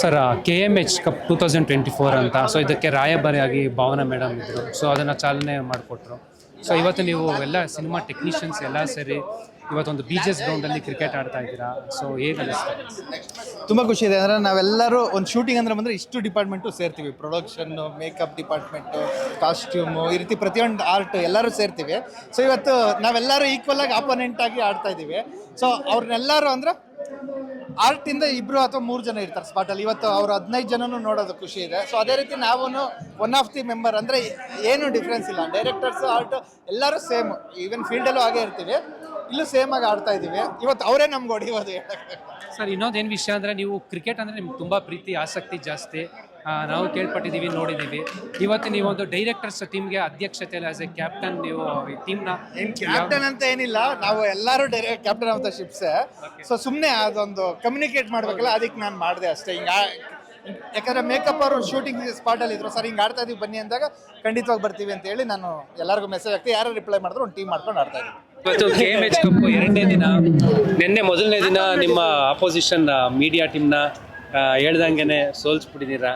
Sir K M H cup two thousand twenty four ಅಂತ. So ಇದಕ್ಕೆ ರಾಯಭಾರಿಯಾಗಿ Bhavana madam ಇದ್ದರು ಸೊ ಅದನ್ನು ಚಾಲನೆ ಮಾಡಿಕೊಟ್ರು. ಸೊ ಇವತ್ತು ನೀವು ಎಲ್ಲ ಸಿನಿಮಾ ಟೆಕ್ನಿಷಿಯನ್ಸ್ ಎಲ್ಲ ಸೇರಿ ಇವತ್ತೊಂದು ಬೀಚಸ್ ಗ್ರೌಂಡಲ್ಲಿ ಕ್ರಿಕೆಟ್ ಆಡ್ತಾ ಇದ್ದೀರಾ? ಸೊ ಹೇಗೆ ತುಂಬ ಖುಷಿ ಇದೆ. ಅಂದರೆ ನಾವೆಲ್ಲರೂ ಒಂದು ಶೂಟಿಂಗ್ ಅಂದರೆ ಬಂದರೆ ಇಷ್ಟು ಡಿಪಾರ್ಟ್ಮೆಂಟು ಸೇರ್ತೀವಿ. ಪ್ರೊಡಕ್ಷನ್ನು ಮೇಕಪ್ ಡಿಪಾರ್ಟ್ಮೆಂಟು ಕಾಸ್ಟ್ಯೂಮು ಈ ರೀತಿ ಪ್ರತಿಯೊಂದು ಆರ್ಟ್ ಎಲ್ಲರೂ ಸೇರ್ತೀವಿ. ಸೊ ಇವತ್ತು ನಾವೆಲ್ಲರೂ ಈಕ್ವಲ್ ಆಗಿ ಆಪೋನೆಂಟ್ ಆಗಿ ಆಡ್ತಾ ಇದ್ದೀವಿ. ಸೊ ಅವ್ರನ್ನೆಲ್ಲರೂ ಅಂದ್ರೆ ಆರ್ಟಿಂದ ಇಬ್ರು ಅಥವಾ ಮೂರು ಜನ ಇರ್ತಾರೆ ಸ್ಪಾಟಲ್ಲಿ ಇವತ್ತು ಅವ್ರು ಹದಿನೈದು ಜನನು ನೋಡೋದು ಖುಷಿ ಇದೆ. ಸೊ ಅದೇ ರೀತಿ ನಾವು ಒನ್ ಆಫ್ ದಿ ಮೆಂಬರ್ ಅಂದರೆ ಏನು ಡಿಫ್ರೆನ್ಸ್ ಇಲ್ಲ. ಡೈರೆಕ್ಟರ್ಸ್ ಆರ್ಟ್ ಎಲ್ಲರೂ ಸೇಮ್ ಈವನ್ ಫೀಲ್ಡಲ್ಲೂ ಹಾಗೆ ಇರ್ತೀವಿ. ಇಲ್ಲೂ ಸೇಮ್ ಆಗಿ ಆಡ್ತಾ ಇದ್ದೀವಿ. ಇವತ್ತು ಅವರೇ ನಮ್ಗೆ ಹೊಡಿಯೋದು ಸರ್, ಇನ್ನೊಂದೇನು ವಿಷಯ ಅಂದರೆ ನೀವು ಕ್ರಿಕೆಟ್ ಅಂದರೆ ನಿಮ್ಗೆ ತುಂಬ ಪ್ರೀತಿ, ಆಸಕ್ತಿ ಜಾಸ್ತಿ. ನಾವು ಕೇಳ್ಪಟ್ಟಿದ್ದೀವಿ ನೋಡಿದ್ದೀವಿ. ಇವತ್ತು ನೀವೊಂದು ಡೈರೆಕ್ಟರ್ಸ್ ಟೀಮ್ಗೆ ಅಧ್ಯಕ್ಷತೆ ಆಸ್ ಎ ಕ್ಯಾಪ್ಟನ್ ನೀವು ಈ ಟೀಮ್ನ ಕ್ಯಾಪ್ಟನ್ ಅಂತ ಏನಿಲ್ಲ ನಾವು ಎಲ್ಲರೂ direct captain of the ships so ಸುಮ್ಮನೆ ಅದೊಂದು ಕಮ್ಯುನಿಕೇಟ್ ಮಾಡ್ಬೇಕಲ್ಲ ಅದಕ್ಕೆ ನಾನು ಮಾಡಿದೆ ಅಷ್ಟೇ. ಹಿಂಗ ಯಾಕಂದ್ರೆ ಮೇಕಪ್ ಅವರು ಶೂಟಿಂಗ್ ಸ್ಪಾಟಲ್ಲಿ ಇದ್ರು. ಸರ್ ಹಿಂಗೆ ಆಡ್ತಾ ಇದೀವಿ ಬನ್ನಿ ಅಂದಾಗ ಖಂಡಿತವಾಗಿ ಬರ್ತೀವಿ ಅಂತ ಹೇಳಿ ನಾನು ಎಲ್ಲರಿಗೂ ಮೆಸೇಜ್ ಹಾಕ್ತಿ. ಯಾರು ರಿಪ್ಲೈ ಮಾಡಿದ್ರು ಒಂದು ಟೀಮ್ ಮಾಡ್ಕೊಂಡು ಆಡ್ತಾ ಇದ್ದೀವಿ ಇವತ್ತು ಕೆ ಎಂ ಎಚ್ ಕಪ್ ಎರಡನೇ ದಿನ ನಿನ್ನೆ ಮೊದಲನೇ ದಿನ ನಿಮ್ಮ ಆಪೋಸಿಷನ್ ಮೀಡಿಯಾ ಟೀಮ್ನ ಹೇಳ್ದಂಗೆ ಸೋಲ್ಸ್ಬಿಟ್ಟಿದ್ದೀರಾ?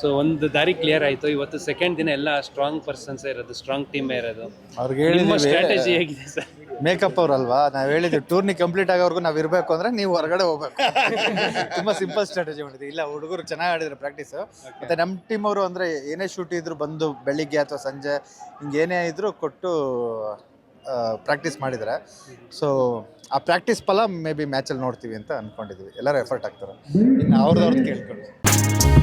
ಸೊ ಒಂದು ದಾರಿ ಕ್ಲಿಯರ್ ಆಯಿತು. ಇವತ್ತು ಸೆಕೆಂಡ್ ದಿನ ಎಲ್ಲ ಸ್ಟ್ರಾಂಗ್ ಪರ್ಸನ್ಸ್ ಇರೋದು ಸ್ಟ್ರಾಂಗ್ ಟೀಮ್ ಇರೋದು. ಅವ್ರಿಗೆ ನಿಮ್ಮ ಸ್ಟ್ರಾಟಜಿ ಹೇಗಿದೆ ಸರ್? ಮೇಕಪ್ ಅವ್ರಲ್ವಾ? ನಾವು ಹೇಳಿದ್ವಿ ಟೂರ್ನಿ ಕಂಪ್ಲೀಟ್ ಆಗೋವರೆಗೂ ನಾವು ಇರಬೇಕು ಅಂದ್ರೆ ನೀವು ಹೊರಗಡೆ ಹೋಗ್ಬೇಕು. ತುಂಬಾ ಸಿಂಪಲ್ ಸ್ಟ್ರಾಟಜಿ ಮಾಡಿದ್ವಿ ಇಲ್ಲ ಹುಡುಗರು ಚೆನ್ನಾಗಿ ಆಡಿದ್ರು ಪ್ರಾಕ್ಟೀಸ್ ಮತ್ತೆ ನಮ್ಮ ಟೀಮ್ ಅವರು ಅಂದ್ರೆ ಏನೇ ಶೂಟ್ ಇದ್ರು ಬಂದು ಬೆಳಿಗ್ಗೆ ಅಥವಾ ಸಂಜೆ ಹಿಂಗೆ ಏನೇ ಇದ್ರು ಕೊಟ್ಟು ಪ್ರಾಕ್ಟೀಸ್ ಮಾಡಿದರೆ. ಸೊ ಆ ಪ್ರಾಕ್ಟೀಸ್ ಫಲ ಮೇ ಬಿ ಮ್ಯಾಚಲ್ಲಿ ನೋಡ್ತೀವಿ ಅಂತ ಅಂದ್ಕೊಂಡಿದ್ವಿ ಎಲ್ಲರೂ ಎಫರ್ಟ್ ಆಗ್ತಾರೆ ಇನ್ನು ಅವ್ರದ್ದು ಅವ್ರದ್ದು ಕೇಳ್ಕೊಂಡು